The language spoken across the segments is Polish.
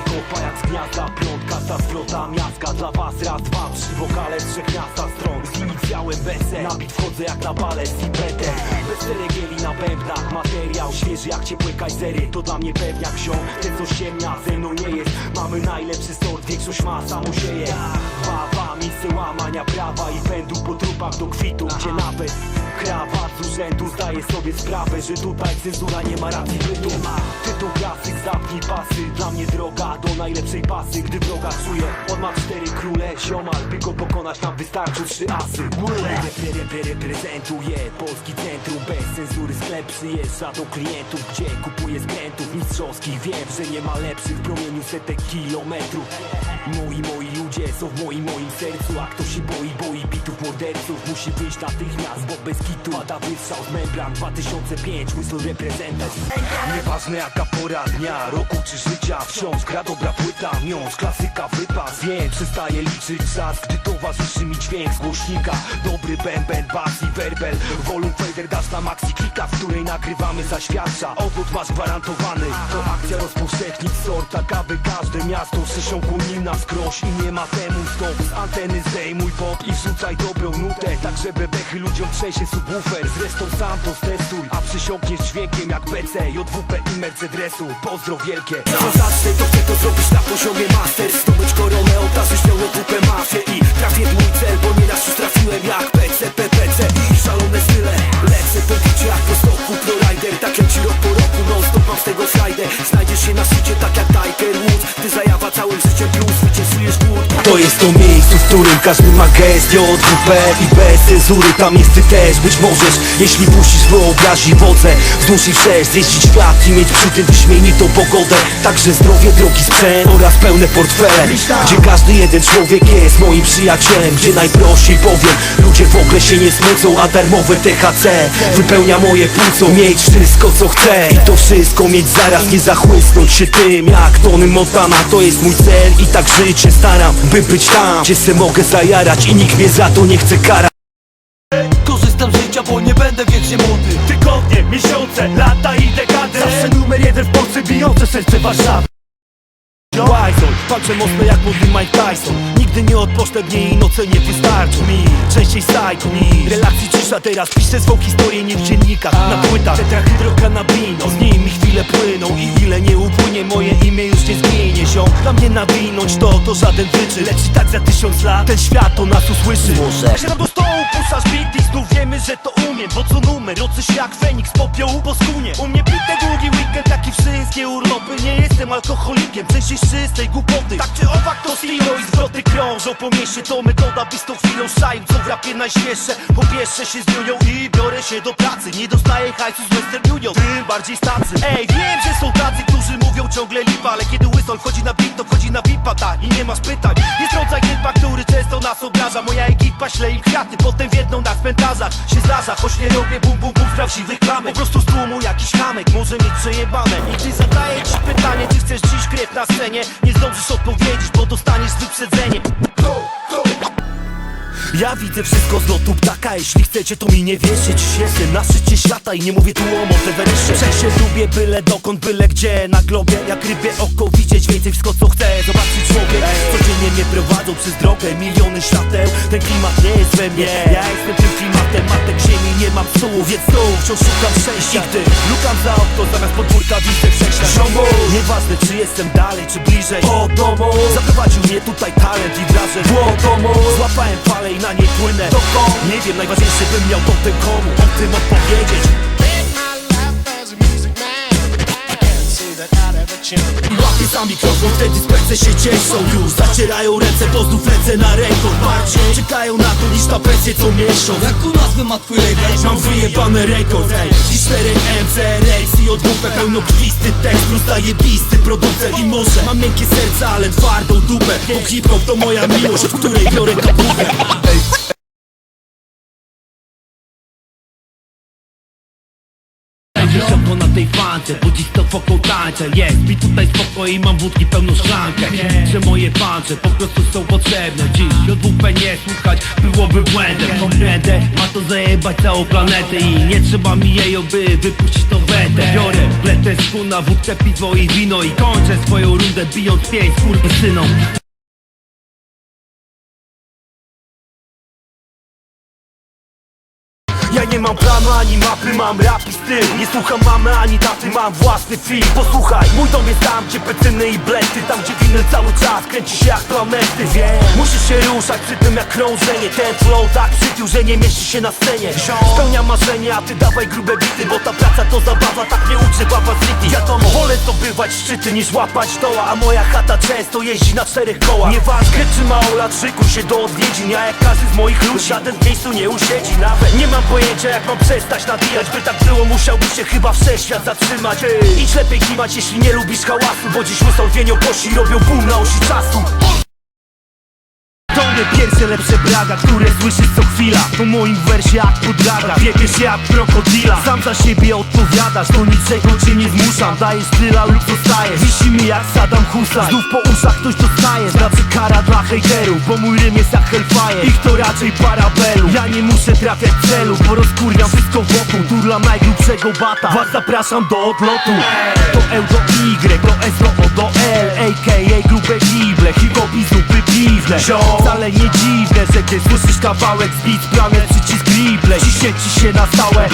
Kopa jak z gniazda Piątka ta zwrota miazga. Dla was raz, dwa, przy wokale trzech miasta stron Z inicjałem BC Na bit wchodzę jak na balet z impetem Bez ceregieli na bębnach Materiał świeży jak ciepłe kajzery. To dla mnie pewniak ziom Ten co ściemnia ze mną nie jest. Mamy najlepszy sort, większość ma samo sieje Wawa, miejsce łamania prawa I pędu po trupach do kwitu Gdzie nawet krawat z urzędu Zdaje sobie sprawę, że tutaj cenzura nie ma racji. Bytu Tytuł klasyk, zapnij pasy. Dla mnie droga do najlepszej pasy. Gdy wroga czuję, on ma cztery króle. Ziomal, by go pokonać nam wystarczą trzy asy. Repre- repre- Reprezentuję polski centrum. Bez cenzury sklep przyjeżdża do klientów Gdzie kupuję skrętów mistrzowskich. Wiem, że nie ma lepszych w promieniu setek kilometrów. Moi, moi ludzie są w moim, moim sercu. A kto się boi, boi bitów morderców. Musi wyjść natychmiast, bo bez kitu Pada wystrzał z membran 2005 Whistle reprezentant. Nieważne jaka pora dnia, roku czy życia Wciąż gra dobra płyta, miąż klasyka wypas. Więc przestaję liczyć czas, gdy towarzyszy mi dźwięk z głośnika. Dobry bęben, bas i werbel Volum fader dasz na maxi klika, w której nagrywamy zaświadcza Obrót masz gwarantowany, to akcja rozpowszechnić sorta kawy Każde miasto przesiąkło nim na skroś I nie ma temu stop, z anteny zdejmuj pop I wrzucaj dobrą nutę, tak żeby bechy ludziom trzęsie subwoofer. Zresztą sam to stestuj, a przysiągniesz dźwiękiem jak PC JWP i Mercedesu, pozdro wielkie. Co zacznę to chcę to zrobić na poziomie master Zdobyć koronę, obdarzyć nią JWP mafię I trafię w mój cel, bo nieraz już trafiłem jak każdy ma gest JWP i bez cenzury tam jest ty też Być możesz, jeśli puścisz wyobrazi wodze Wzdłuż i wszerz, zjeździć świat i mieć przy tym wyśmienitą pogodę. Także zdrowie, drogi sprzęt oraz pełne portfele. Gdzie każdy jeden człowiek jest moim przyjacielem. Gdzie najprościej powiem, ludzie w ogóle się nie smucą A darmowe THC wypełnia moje płuco. Mieć wszystko co chcę i to wszystko mieć zaraz. Nie zachłysnąć się tym jak Tony Montana. To jest mój cel i tak żyć się staram By być tam, gdzie se mogę zajarać I nikt mnie za to nie chce karać. Korzystam z życia, bo nie będę wiecznie młody. Tygodnie, miesiące, lata i dekady. Zawsze numer jeden w Polsce, bijące serce Warszawy Wajzon, walczę mocno jak mówi Mike Tyson. Nigdy nie odpocznę dni i noce nie wystarczą mi. Częściej sajko mi. Relacji cisza teraz piszę swą historię nie w dziennikach Na płytach tetrahydrokanabino Z nimi chwile płyną. I ile nie upłynie Moje imię już nie zginie ziom. Dla mnie nawinąć to, to żaden wyczyn. Lecz i tak za tysiąc lat ten świat o nas usłyszy. Może. Siadam do stołu, beat i znów wiemy, że to umiem Bo co numer, się jak Feniks, popiołu po skunie U mnie bite długi weekend, jak i wszystkie urlopy. Nie jestem alkoholikiem, sensie z czystej głupoty. Tak czy owak to stilo i zwroty krążą po mieście. To metoda, by z tą chwilą szaił, co w rapie najśmieszsze Pobierzę się z niunią i biorę się do pracy. Nie dostaję hajsu z Western Union, tym bardziej stacy Ej, wiem, że są tacy, którzy mówią ciągle lipa Ale kiedy Whistle wchodzi na beat, to wchodzi na pipa, tak I nie masz pytań, jest rodzaj typa, który często nas obraża. Moja ekipa śle im kwiaty, potem wiedną na cmentarzach Się zdarza, choć nie robię bum bum bum prawdziwych klamek. Po prostu z tłumu jakiś hamek może mieć przejebane I gdy zadaję ci pytanie, czy chcesz dziś krew na scenie Nie zdążysz odpowiedzieć, bo dostaniesz wyprzedzenie ja widzę wszystko z lotu ptaka Jeśli chcecie to mi nie wierzyć. Jestem na szczycie świata i nie mówię tu o Monteverestie Przecież lubię byle dokąd, byle gdzie Na globie jak rybie oko widzieć więcej wszystko co chcę Zobaczyć człowiek. Codziennie mnie prowadzą przez drogę Miliony świateł, ten klimat nie jest we mnie. Ja jestem tym klimatem, matek ziemi nie mam stół Więc tu wciąż szukam szczęścia. Gdy lukam za okno zamiast podwórka widzę prześlad Ziomu, nieważne czy jestem dalej czy bliżej. O domu, zaprowadził mnie tutaj talent i domu, złapałem i na niej płynę? Nie wiem, najważniejsze bym miał potem komu. O tym opowiedzieć I łapię za mikrofon, wtedy spędzę się cieszą Już zacierają ręce, bo znów lecę na rekord Bardziej czekają na to niż na pensję co mieszą Jaką nazwę ma twój label? Mam wyjebany rekord, I 4 MC, Rex i odwupę Pełnokrwisty tekst plus zajebisty producent I może. Mam miękkie serce, ale twardą dupę. Bo hip-hop to moja miłość, od której biorę kapówę samo na tej fance Bo dziś to foką tańczę Jest mi tutaj spoko i mam wódki pełną szklankę. Że moje pancze po prostu są potrzebne. Dziś JWP nie słuchać byłoby błędem. Komprendę, ma to zajebać całą planetę I nie trzeba mi jej by wypuścić to wetę. Biorę pletę z kuna, wódkę, piwo i wino I kończę swoją rundę bijąc pięć skurwysynom Ja nie mam planu ani mapy, mam rap i styl. Nie słucham mamy ani taty, mam własny film. Posłuchaj, mój dom jest tam, gdzie pecyny i blety Tam, gdzie winyl cały czas kręci się jak planety. Wiem, musisz się ruszać przy tym jak krążenie. Ten flow tak przypił, że nie mieści się na scenie. Spełniam marzenie, a ty dawaj grube bity Bo ta praca to zabawa, tak nie uczy Papa City Wiadomo, wolę zdobywać szczyty niż łapać doła A moja chata często jeździ na czterech kołach. Nieważne czy mało lat, szykuj się do odwiedzin. Ja jak każdy z moich ludzi, żaden w miejscu nie usiedzi. Nawet nie mam pojęcia jak mam przestać nawijać By tak było musiałbyś się chyba wszechświat zatrzymać. Idź lepiej klimać jeśli nie lubisz hałasu Bo dziś łysą wienią kości robią boom na osi czasu nie pierwsze lepsze braga, które słyszysz co chwila. To moim wersie jak podlaga, wiepiesz się jak krokodila. Sam za siebie odpowiadasz, do niczego cię nie zmuszam. Dajesz tyla lub zostajesz, wisi mi jak Saddam Hussein. Znów po uszach ktoś dostaje, znaczy kara dla hejterów Bo mój rym jest jak hellfire, ich to raczej parabelu. Ja nie muszę trafiać celu, bo rozkurwiam wszystko wokół. Turlam najgrubszego bata, was zapraszam do odlotu. To L do Y, do S do O do L A.K.A. grube gible, hip-hop i zupy piwne Wcale nie dziwne, że gdy słyszysz kawałek z beat Planet przycisk replay, ciśnie ci się na stałe.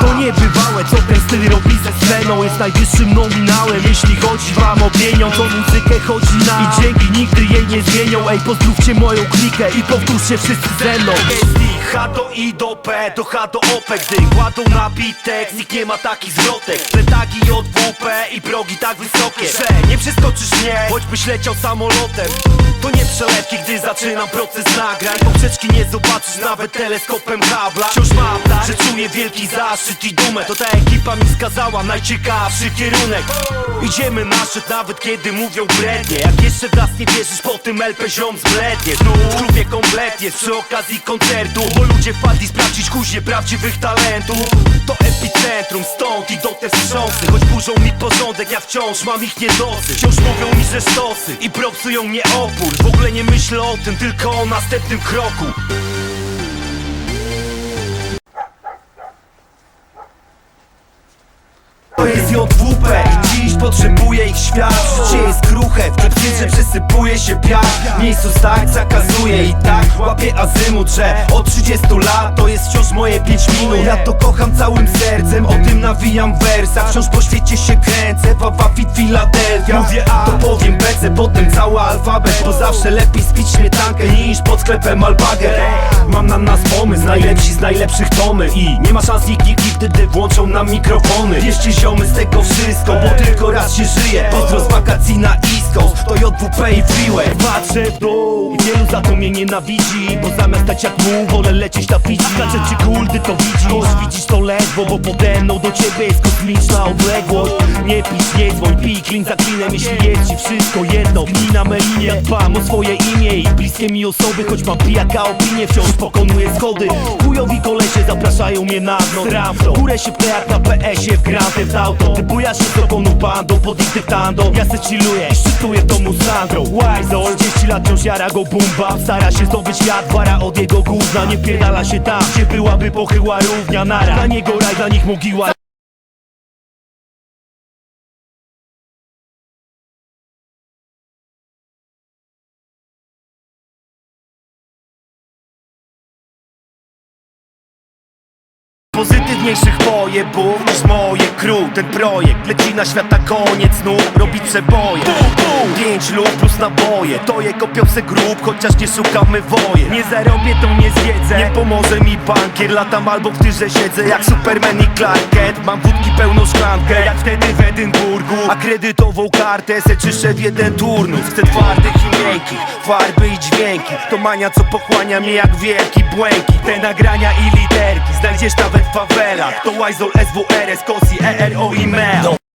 To niebywałe, co ten styl robi ze sceną. Jest najwyższym nominałem, jeśli chodzi wam o pieniądz O muzykę chodzi na i dzięki nigdy jej nie zmienią. Ej, pozdrówcie moją klikę i powtórzcie wszyscy ze mną. H do I do P, do H do OP Gdy kładą na tekst, nikt nie ma takich zwrotek. Pletagi JWP i progi tak wysokie Że nie przeskoczysz mnie, choćbyś leciał samolotem. To nie przelewki, gdy zaczynam proces nagrań. Poprzeczki nie zobaczysz nawet teleskopem habla. Wciąż mam tak, że czuję wielki zaszczyt i dumę. To ta ekipa mi wskazała najciekawszy kierunek. Idziemy na szczyt nawet kiedy mówią brednie. Jak jeszcze w nas nie wierzysz, po tym LP ziom zblednie. Znów w klubie komplet jest przy okazji koncertu. Bo ludzie wpadli sprawdzić kuźnie prawdziwych talentów. To epicentrum, stąd idą te wstrząsy. Choć burzą mi porządek, ja wciąż mam ich niedosyt. Wciąż mówią mi, że sztosy i propsują mnie opór. W ogóle nie myślę o tym, tylko o następnym kroku. To jest JWP i dziś potrzebuję ich świat. Życie jest kruche, w klepsydrze przesypuje się piach Miejscu tak zakazuje i tak łapię azymut Że od 30 lat to jest wciąż moje 5 minut. Ja to kocham całym sercem, o tym nawijam w wersach Wciąż po świecie się kręcę, Wawa fit Philadelphia Mówię A, to powiem B, C, potem cały alfabet Bo zawsze lepiej spić śmietankę niż pod sklepem albager Mam na nas pomysł, najlepsi z najlepszych tomy I nie ma szans nikt nigdy, gdy włączą nam mikrofony. Wierzcie ziomy z tego wszystko, bo tylko raz się żyje. Pozdro z wakacji na East Coast, to JWP i Freeway. Patrzę w dół wielu za to mnie nienawidzi Bo zamiast stać jak muł, wolę lecieć na pici Skaczę czy kuldy to widzisz, widzisz to ledwo Bo pode mną do ciebie jest kosmiczna odległość. Nie pisz, nie dzwoń, pij klin za klinem Jeśli jest ci wszystko jedno, gnij na melinie. Ja dbam o swoje imię i bliskie mi osoby Choć mam pijaka opinię, wciąż pokonuję schody. Chujowi kolesie zapraszają mnie na noc Tramfro, górę pnę jak na PS-ie w Grand Theft Auto. Ty bujasz się z dokoną bandą, pod ich dyktando. Ja se chilluję i szczytuję w domu z Sandro Wise 30 lat wciąż jara go bumba. Stara się zdobyć świat, wara od jego gówna. Nie pierdala się tam, gdzie byłaby pochyła równia. Nara. Dla niego raj, dla nich mogiła Pozytywniejszych pojebów niż moje crew Ten projekt leci na świata koniec znów Robi przeboje. Pięć lub plus naboje To je kopią se grób, chociaż nie szukamy woje. Nie zarobię to nie zwiedzę Nie pomoże mi bankier Latam albo w tyrze siedzę. Jak Superman i Clark Kent Mam wódki pełną szklankę. Jak wtedy w Edynburgu A kredytową kartę se czyszczę w jeden turnus Chcę twardych i miękkich Farby i dźwięki. To mania co pochłania mnie jak wielki błękit. Te nagrania i literki Znajdziesz nawet w fawelach. To Wizol, SWR, Skosi, at OE Mal.